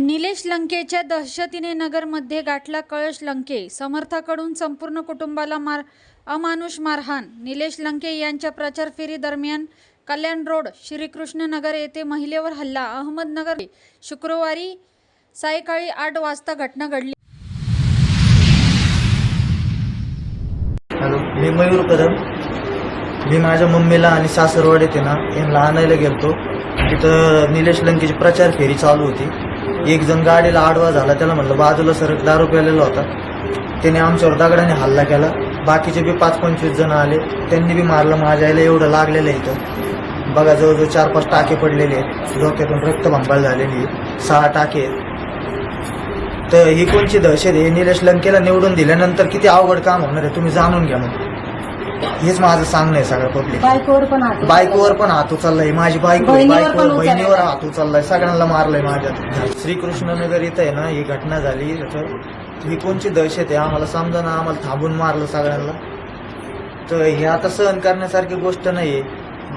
निलेश लंकेच्या दहशतीने नगरमध्ये गाठला कळश लंके. समर्थाकडून संपूर्ण कुटुंबाला मार अमानुष मारहाण. निलेश लंके यांच्या प्रचार फेरी दरम्यान कल्याण रोड श्रीकृष्णनगर येथे महिलेवर हल्ला. अहमदनगर शुक्रवारी सायंकाळी आठ वाजता घटना घडली. हॅलो मी मयूर कदम. मी माझ्या मम्मीला आणि सासरवाड येते ना यांना आणायला गेलतो. तिथं निलेश लंकेची प्रचार फेरी चालू होती. एक जण गाडीला आडवा झाला त्याला म्हणलं बाजूला सरक दारू प्यालेला होता. त्याने आमच्यावर दगडाने हल्ला केला. बाकीचे बी पाच पंचवीस जण आले. त्यांनी बी मारलं माझ्याला एवढं लागलेलं आहे इथं. बघा जवळजवळ चार पाच टाके पडलेले आहेत. डोक्यातून रक्तभंबाळ झालेली आहे. सहा टाके आहेत. तर ही कोणची दहशत आहे? निलेश लंकेला निवडून दिल्यानंतर किती अवघड काम होणार आहे? तुम्ही जाणून घ्या मग. हेच माझं सांगणं आहे सगळं पब्लिक बायकोवर पण हात बायकोवर पण हात उचललाय. माझी बायको बहिणीवर पण बायको उचललाय. बहिणीवर हात उचललाय. सगळ्यांना मारलंय माझ्या श्रीकृष्णनगर इथं आहे ना ही घटना झाली. तर ही कोणची दहशत आहे? आम्हाला समजा ना आम्हाला थांबून मारलं सगळ्यांना. तर हे आता सहन करण्यासारखी गोष्ट नाहीये.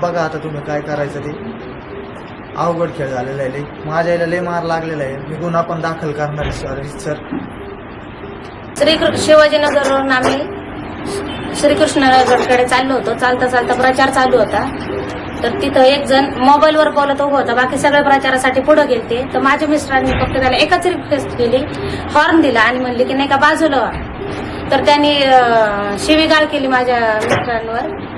बघा आता तुम्ही काय करायचं ते. अवघड खेळ झालेला आहे लय माझ्या आईला लय मार लागलेला आहे. मी गुन्हा पण दाखल करणार आहे सर सर. श्री शिवाजीनगरवरून आम्ही श्रीकृष्णनगरकडे चाललो होतो. चालता चालता प्रचार चालू होता. तर तिथं एक जण मोबाईलवर बोलत उभं होता. बाकी सगळ्या प्रचारासाठी पुढे गेलते. तर माझ्या मिस्टरांनी फक्त त्याला एकच रिक्वेस्ट केली. हॉर्न दिला आणि म्हणले की नाही का बाजूला तर त्यांनी शिवीगाळ केली माझ्या मिस्टरांवर.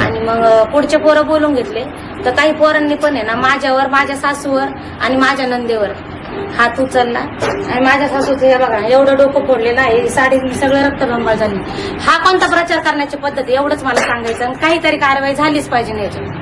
आणि मग पुढचे पोरं बोलून घेतले. तर काही पोरांनी पण आहे ना माझ्यावर माझ्या सासूवर आणि माझ्या नंदेवर. हात उचलला. आणि माझ्या सासूचं हे बघा एवढं डोकं फोडलेलं आहे साडी सगळं रक्तबंबाळ झाली. हा कोणता प्रचार करण्याची पद्धत एवढंच मला सांगायचं आणि काहीतरी कारवाई झालीच पाहिजे ना